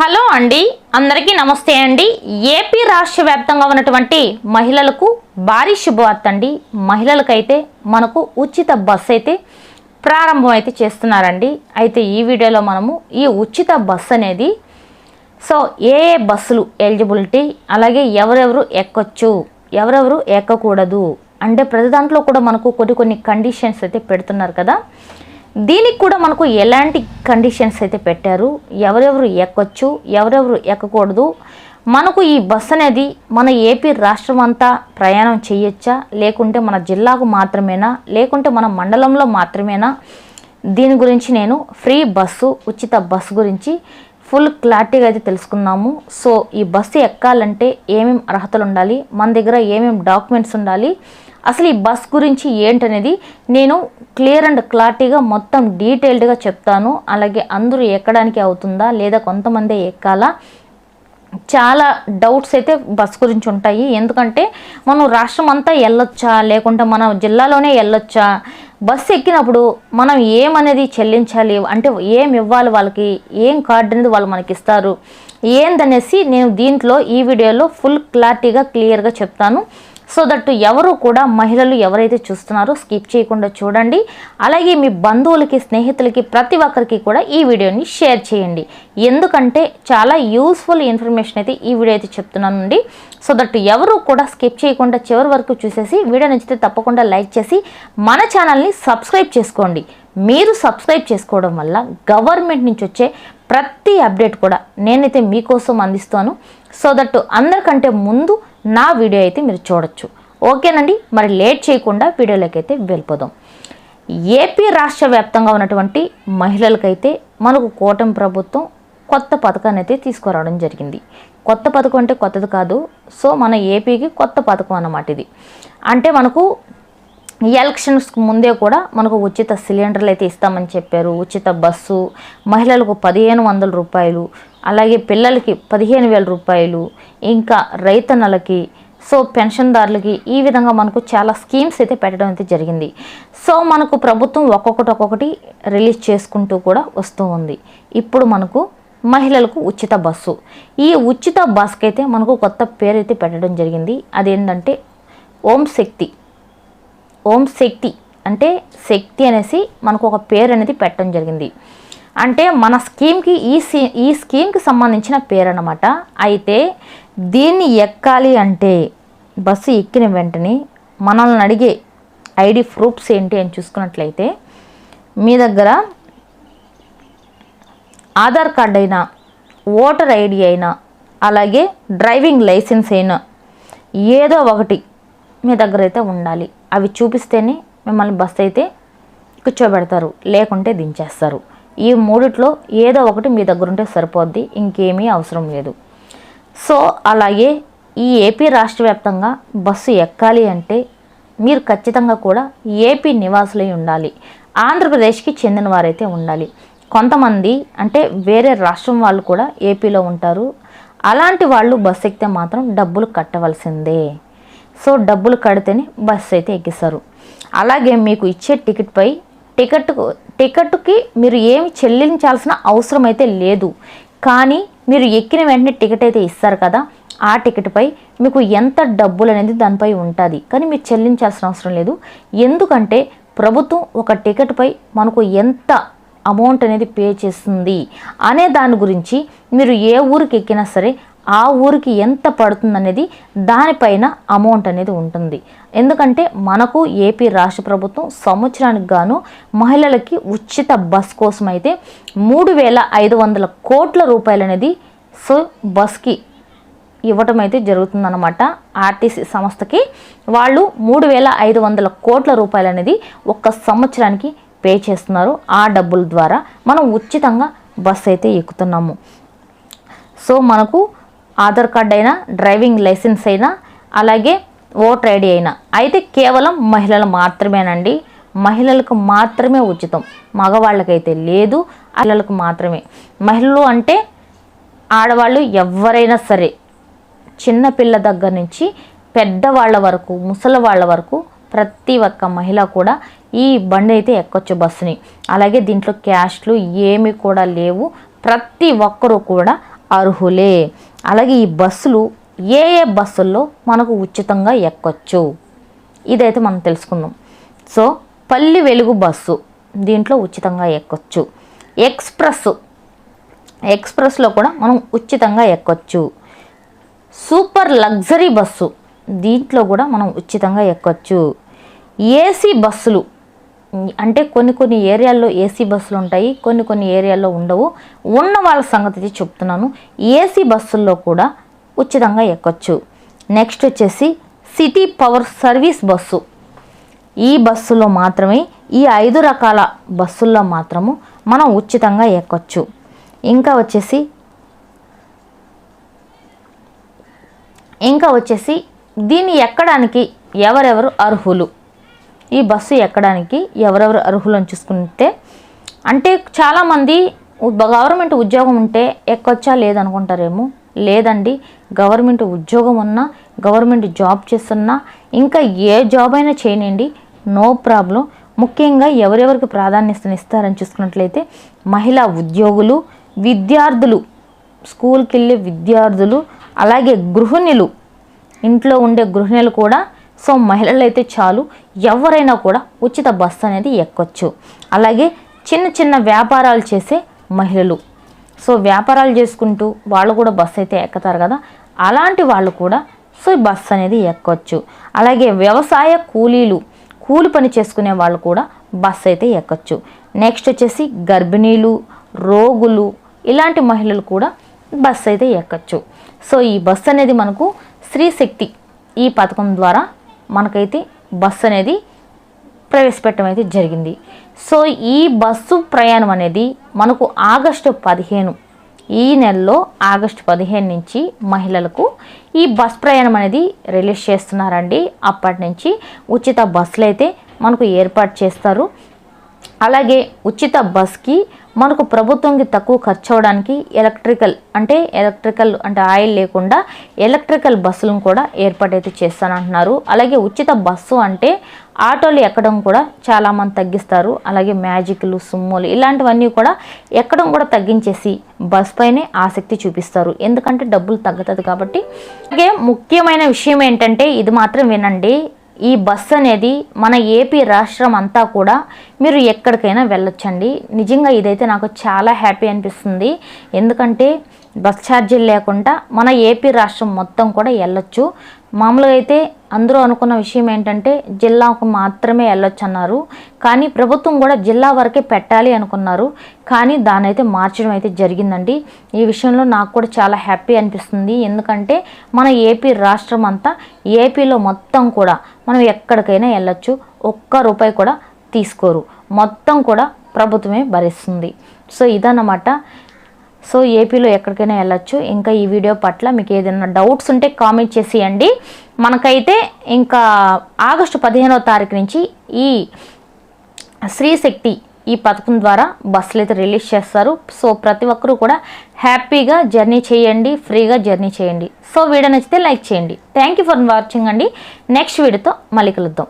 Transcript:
Hello అండి. అందరికీ నమస్తే అండి. ఏపీ రాష్ట్ర వ్యాప్తంగా ఉన్నటువంటి మహిళలకు భారీ శుభవార్త అండి మహిళలకైతే మనకు ఉచిత బస్సు అయితే ప్రారంభం అయితే చేస్తున్నారండి. అయితే ఈ వీడియోలో మనము ఈ ఉచిత బస్సు అనేది సో ఏ ఏ బస్సులు ఎలిజిబిలిటీ అలాగే ఎవరెవరు ఎక్కొచ్చు ఎవరెవరు ఎక్కకూడదు అంటే ప్రతి దాంట్లో కూడా మనకు కొన్ని కొన్ని కండిషన్స్ అయితే పెడుతున్నారు కదా. దీనికి కూడా మనకు ఎలాంటి కండిషన్స్ అయితే పెట్టారు? ఎవరెవరు ఎక్కొచ్చు? ఎవరెవరు ఎక్కకూడదు? మనకు ఈ బస్ అనేది మన ఏపీ రాష్ట్రం అంతా ప్రయాణం చేయొచ్చా? లేకుంటే మన జిల్లాకు మాత్రమేనా? లేకుంటే మన మండలంలో మాత్రమేనా? దీని గురించి నేను ఫ్రీ బస్సు ఉచిత బస్సు గురించి ఫుల్ క్లారిటీగా అయితే తెలుసుకున్నాము. సో ఈ బస్సు ఎక్కాలంటే ఏమేమి అర్హతలు ఉండాలి? మన దగ్గర ఏమేమి డాక్యుమెంట్స్ ఉండాలి? అసలు ఈ బస్ గురించి ఏంటనేది నేను క్లియర్ అండ్ క్లారిటీగా మొత్తం డీటెయిల్డ్గా చెప్తాను. అలాగే అందరూ ఎక్కడానికి అవుతుందా లేదా కొంతమందే ఎక్కాలా? చాలా డౌట్స్ అయితే బస్ గురించి ఉంటాయి. ఎందుకంటే మనం రాష్ట్రం అంతా వెళ్ళొచ్చా? లేకుంటే మన జిల్లాలోనే వెళ్ళొచ్చా? బస్సు ఎక్కినప్పుడు మనం ఏమనేది చెల్లించాలి? అంటే ఏం ఇవ్వాలి వాళ్ళకి? ఏం కార్డు అనేది వాళ్ళు మనకి ఇస్తారు ఏందనేసి నేను దీంట్లో ఈ వీడియోలో ఫుల్ క్లారిటీగా క్లియర్గా చెప్తాను. సో దట్ ఎవరు కూడా మహిళలు ఎవరైతే చూస్తున్నారో స్కిప్ చేయకుండా చూడండి. అలాగే మీ బంధువులకి స్నేహితులకి ప్రతి ఒక్కరికి కూడా ఈ వీడియోని షేర్ చేయండి. ఎందుకంటే చాలా యూస్ఫుల్ ఇన్ఫర్మేషన్ అయితే ఈ వీడియో అయితే చెప్తున్నానండి. సో దట్ ఎవరు కూడా స్కిప్ చేయకుండా చివరి వరకు చూసేసి వీడియో నచ్చితే తప్పకుండా లైక్ చేసి మన ఛానల్ని సబ్స్క్రైబ్ చేసుకోండి. మీరు సబ్స్క్రైబ్ చేసుకోవడం వల్ల గవర్నమెంట్ నుంచి వచ్చే ప్రతి అప్డేట్ కూడా నేనైతే మీకోసం అందిస్తాను. సో దట్ అందరికంటే ముందు నా వీడియో అయితే మీరు చూడొచ్చు. ఓకేనండి? మరి లేట్ చేయకుండా వీడియోలోకి అయితే వెళ్ళిపోదాం. ఏపీ రాష్ట్ర వ్యాప్తంగా ఉన్నటువంటి మహిళలకైతే మనకు కూటమి ప్రభుత్వం కొత్త పథకాన్ని అయితే తీసుకురావడం జరిగింది. కొత్త పథకం అంటే కొత్తది కాదు. సో మన ఏపీకి కొత్త పథకం అన్నమాట ఇది. అంటే మనకు ఎలక్షన్స్కి ముందే కూడా మనకు ఉచిత సిలిండర్లు అయితే ఇస్తామని చెప్పారు. ఉచిత బస్సు మహిళలకు పదిహేను వందల రూపాయలు అలాగే పిల్లలకి పదిహేను వేల రూపాయలు ఇంకా రైతన్నలకి సో పెన్షన్దారులకి ఈ విధంగా మనకు చాలా స్కీమ్స్ అయితే పెట్టడం అయితే జరిగింది. సో మనకు ప్రభుత్వం ఒక్కొక్కటి ఒక్కొక్కటి రిలీజ్ చేసుకుంటూ కూడా వస్తూ ఉంది. ఇప్పుడు మనకు మహిళలకు ఉచిత బస్సు. ఈ ఉచిత బస్కి అయితే మనకు కొత్త పేరు అయితే పెట్టడం జరిగింది. అదేంటంటే ఓం శక్తి. ఓం శక్తి. అంటే శక్తి అనేసి మనకు ఒక పేరు అనేది పెట్టడం జరిగింది. అంటే మన స్కీమ్కి ఈ సీ ఈ స్కీమ్కి సంబంధించిన పేరు అనమాట అయితే దీన్ని ఎక్కాలి అంటే బస్సు ఎక్కిన వెంటనే మనల్ని అడిగే ఐడి ప్రూఫ్స్ ఏంటి అని చూసుకున్నట్లయితే మీ దగ్గర ఆధార్ కార్డ్ అయినా ఓటర్ ఐడి అయినా అలాగే డ్రైవింగ్ లైసెన్స్ అయినా ఏదో ఒకటి మీ దగ్గర అయితే ఉండాలి. అవి చూపిస్తేనే మిమ్మల్ని బస్ అయితే కూర్చోబెడతారు లేకుంటే దించేస్తారు. ఈ మూడిట్లో ఏదో ఒకటి మీ దగ్గర ఉంటే సరిపోద్ది ఇంకేమీ అవసరం లేదు. సో అలాగే ఈ ఏపీ రాష్ట్ర వ్యాప్తంగా బస్సు ఎక్కాలి అంటే మీరు ఖచ్చితంగా కూడా ఏపీ నివాసులై ఉండాలి. ఆంధ్రప్రదేశ్కి చెందిన వారైతే ఉండాలి. కొంతమంది అంటే వేరే రాష్ట్రం వాళ్ళు కూడా ఏపీలో ఉంటారు. అలాంటి వాళ్ళు బస్సు ఎక్కితే మాత్రం డబ్బులు కట్టవలసిందే. సో డబ్బులు కడితేనే బస్సు అయితే ఎక్కిస్తారు. అలాగే మీకు ఇచ్చే టికెట్పై టికెట్ టికెట్కి మీరు ఏమి చెల్లించాల్సిన అవసరం అయితే లేదు. కానీ మీరు ఎక్కిన వెంటనే టికెట్ అయితే ఇస్తారు కదా ఆ టికెట్పై మీకు ఎంత డబ్బులు అనేది దానిపై ఉంటుంది. కానీ మీరు చెల్లించాల్సిన అవసరం లేదు. ఎందుకంటే ప్రభుత్వం ఒక టికెట్పై మనకు ఎంత అమౌంట్ అనేది పే చేస్తుంది అనే దాని గురించి మీరు ఏ ఊరికి ఎక్కినా సరే ఆ ఊరికి ఎంత పడుతుందనేది దానిపైన అమౌంట్ అనేది ఉంటుంది. ఎందుకంటే మనకు ఏపీ రాష్ట్ర ప్రభుత్వం సంవత్సరానికి గాను మహిళలకి ఉచిత బస్ కోసం అయితే మూడు వేల ఐదు వందల కోట్ల రూపాయలు అనేది సో బస్కి ఇవ్వటం అయితే జరుగుతుందన్నమాట. ఆర్టీసీ సంస్థకి వాళ్ళు మూడు వేల ఐదు వందల కోట్ల రూపాయలు అనేది ఒక్క సంవత్సరానికి పే చేస్తున్నారు. ఆ డబ్బుల ద్వారా మనం ఉచితంగా బస్ అయితే ఎక్కుతున్నాము. సో మనకు ఆధార్ కార్డ్ అయినా డ్రైవింగ్ లైసెన్స్ అయినా అలాగే ఓటర్ ఐడి అయినా. అయితే కేవలం మహిళలు మాత్రమేనండి. మహిళలకు మాత్రమే ఉచితం. మగవాళ్ళకైతే లేదు పిల్లలకు మాత్రమే. మహిళలు అంటే ఆడవాళ్ళు ఎవరైనా సరే చిన్నపిల్ల దగ్గర నుంచి పెద్దవాళ్ళ వరకు ముసలి వాళ్ళ వరకు ప్రతి ఒక్క మహిళ కూడా ఈ బండి అయితే ఎక్కొచ్చు బస్సుని. అలాగే దీంట్లో క్యాష్లు ఏమి కూడా లేవు. ప్రతి ఒక్కరూ కూడా అర్హులే. అలాగే ఈ బస్సులు ఏ ఏ బస్సుల్లో మనకు ఉచితంగా ఎక్కొచ్చు? ఇదైతే మనం తెలుసుకుందాం. సో పల్లి వెలుగు బస్సు దీంట్లో ఉచితంగా ఎక్కొచ్చు. ఎక్స్ప్రెస్ ఎక్స్ప్రెస్లో కూడా మనం ఉచితంగా ఎక్కొచ్చు. సూపర్ లగ్జరీ బస్సు దీంట్లో కూడా మనం ఉచితంగా ఎక్కొచ్చు. ఏసీ బస్సులు అంటే కొన్ని కొన్ని ఏరియాల్లో ఏసీ బస్సులు ఉంటాయి కొన్ని కొన్ని ఏరియాల్లో ఉండవు. ఉన్న వాళ్ళ సంగతి చెప్తున్నాను. ఏసీ బస్సుల్లో కూడా ఉచితంగా ఎక్కొచ్చు. నెక్స్ట్ వచ్చేసి సిటీ పవర్ సర్వీస్ బస్సు. ఈ బస్సులో మాత్రమే ఈ ఐదు రకాల బస్సుల్లో మాత్రము మనం ఉచితంగా ఎక్కొచ్చు. ఇంకా వచ్చేసి ఇంకా వచ్చేసి దీన్ని ఎక్కడానికి ఎవరెవరు అర్హులు? ఈ బస్సు ఎక్కడానికి ఎవరెవరు అర్హులు అని చూసుకుంటే అంటే చాలామంది గవర్నమెంట్ ఉద్యోగం ఉంటే ఎక్కొచ్చా లేదనుకుంటారేమో. లేదండి గవర్నమెంట్ ఉద్యోగం ఉన్నా గవర్నమెంట్ జాబ్ చేస్తున్నా ఇంకా ఏ జాబ్ అయినా చేయనండి నో ప్రాబ్లం. ముఖ్యంగా ఎవరెవరికి ప్రాధాన్యతను ఇస్తారని చూసుకున్నట్లయితే మహిళా ఉద్యోగులు విద్యార్థులు స్కూల్కి వెళ్ళే విద్యార్థులు అలాగే గృహిణులు ఇంట్లో ఉండే గృహిణులు కూడా సో మహిళలు అయితే చాలు ఎవరైనా కూడా ఉచిత బస్సు అనేది ఎక్కొచ్చు. అలాగే చిన్న చిన్న వ్యాపారాలు చేసే మహిళలు. సో వ్యాపారాలు చేసుకుంటూ వాళ్ళు కూడా బస్సు అయితే ఎక్కుతారు కదా. అలాంటి వాళ్ళు కూడా సో ఈ బస్సు అనేది ఎక్కొచ్చు. అలాగే వ్యవసాయ కూలీలు కూలి పని చేసుకునే వాళ్ళు కూడా బస్సు అయితే ఎక్కొచ్చు. నెక్స్ట్ వచ్చేసి గర్భిణీలు రోగులు ఇలాంటి మహిళలు కూడా బస్సు అయితే ఎక్కచ్చు. సో ఈ బస్సు అనేది మనకు స్త్రీశక్తి ఈ పథకం ద్వారా మనకైతే బస్సు అనేది ప్రవేశపెట్టడం అయితే జరిగింది. సో ఈ బస్సు ప్రయాణం అనేది మనకు ఆగస్టు పదిహేను ఈ నెలలో ఆగస్టు పదిహేను నుంచి మహిళలకు ఈ బస్ ప్రయాణం అనేది రిలీజ్ చేస్తున్నారండి. అప్పటి నుంచి ఉచిత బస్సులు అయితే మనకు ఏర్పాటు చేస్తారు. అలాగే ఉచిత బస్కి మనకు ప్రభుత్వంకి తక్కువ ఖర్చు అవడానికి ఎలక్ట్రికల్ అంటే ఎలక్ట్రికల్ అంటే ఆయిల్ లేకుండా ఎలక్ట్రికల్ బస్సులను కూడా ఏర్పాటైతే చేస్తానంటున్నారు. అలాగే ఉచిత బస్సు అంటే ఆటోలు ఎక్కడం కూడా చాలామంది తగ్గిస్తారు. అలాగే మ్యాజిక్లు సుమ్ములు ఇలాంటివన్నీ కూడా ఎక్కడం కూడా తగ్గించేసి బస్ పైనే ఆసక్తి చూపిస్తారు. ఎందుకంటే డబ్బులు తగ్గుతుంది కాబట్టి. అలాగే ముఖ్యమైన విషయం ఏంటంటే ఇది మాత్రం వినండి. ఈ బస్సు అనేది మన ఏపీ రాష్ట్రం అంతా కూడా మీరు ఎక్కడికైనా వెళ్ళొచ్చండి. నిజంగా ఇదైతే నాకు చాలా హ్యాపీ అనిపిస్తుంది. ఎందుకంటే బస్ ఛార్జీలు లేకుండా మన ఏపీ రాష్ట్రం మొత్తం కూడా వెళ్ళొచ్చు. మామూలుగా అయితే అందరూ అనుకున్న విషయం ఏంటంటే జిల్లాకు మాత్రమే వెళ్ళొచ్చు అన్నారు. కానీ ప్రభుత్వం కూడా జిల్లా వరకే పెట్టాలి అనుకున్నారు. కానీ దాని అయితే మార్చడం అయితే జరిగిందండి. ఈ విషయంలో నాకు కూడా చాలా హ్యాపీ అనిపిస్తుంది. ఎందుకంటే మన ఏపీ రాష్ట్రం అంతా ఏపీలో మొత్తం కూడా మనం ఎక్కడికైనా వెళ్ళొచ్చు. ఒక్క రూపాయి కూడా తీసుకోరు. మొత్తం కూడా ప్రభుత్వమే భరిస్తుంది. సో ఇదన్నమాట. సో ఏపీలో ఎక్కడికైనా వెళ్ళొచ్చు. ఇంకా ఈ వీడియో పట్ల మీకు ఏదైనా డౌట్స్ ఉంటే కామెంట్ చేసేయండి. మనకైతే ఇంకా ఆగస్టు పదిహేనో తారీఖు నుంచి ఈ శ్రీశక్తి ఈ పథకం ద్వారా బస్సులు అయితే రిలీజ్ చేస్తారు. సో ప్రతి ఒక్కరూ కూడా హ్యాపీగా జర్నీ చేయండి ఫ్రీగా జర్నీ చేయండి. సో వీడియో నచ్చితే లైక్ చేయండి. థ్యాంక్ యూ ఫర్ వాచింగ్ అండి. నెక్స్ట్ వీడియోతో మళ్ళీ కలుద్దాం.